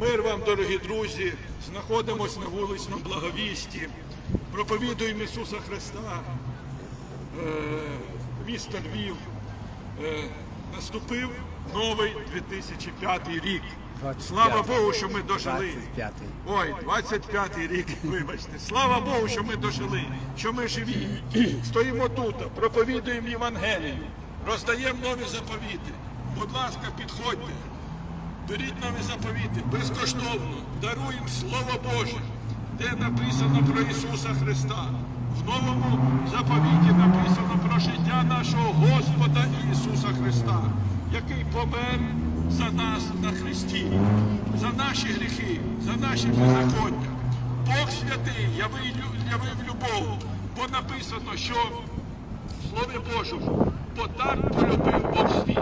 Мир вам, дорогі друзі, знаходимось на вуличному благовісті, проповідуємо Ісуса Христа, е, місто Львів. Е, Наступив новий 2005 рік. Слава Богу, що ми дожили. 25-й. Ой, 25-й рік, вибачте. Слава Богу, що ми дожили, що ми живі. Стоїмо тут, проповідуємо Євангелію, роздаємо нові заповіти. Будь ласка, підходьте. Беріть нові заповіти безкоштовно, даруємо Слово Боже, де написано про Ісуса Христа. В новому заповіті написано про життя нашого Господа Ісуса Христа, який помер за нас на Христі, за наші гріхи, за наші беззаконня. Бог святий явив, явив любов, бо написано, що в Слові Божому, бо так полюбив Бог світ.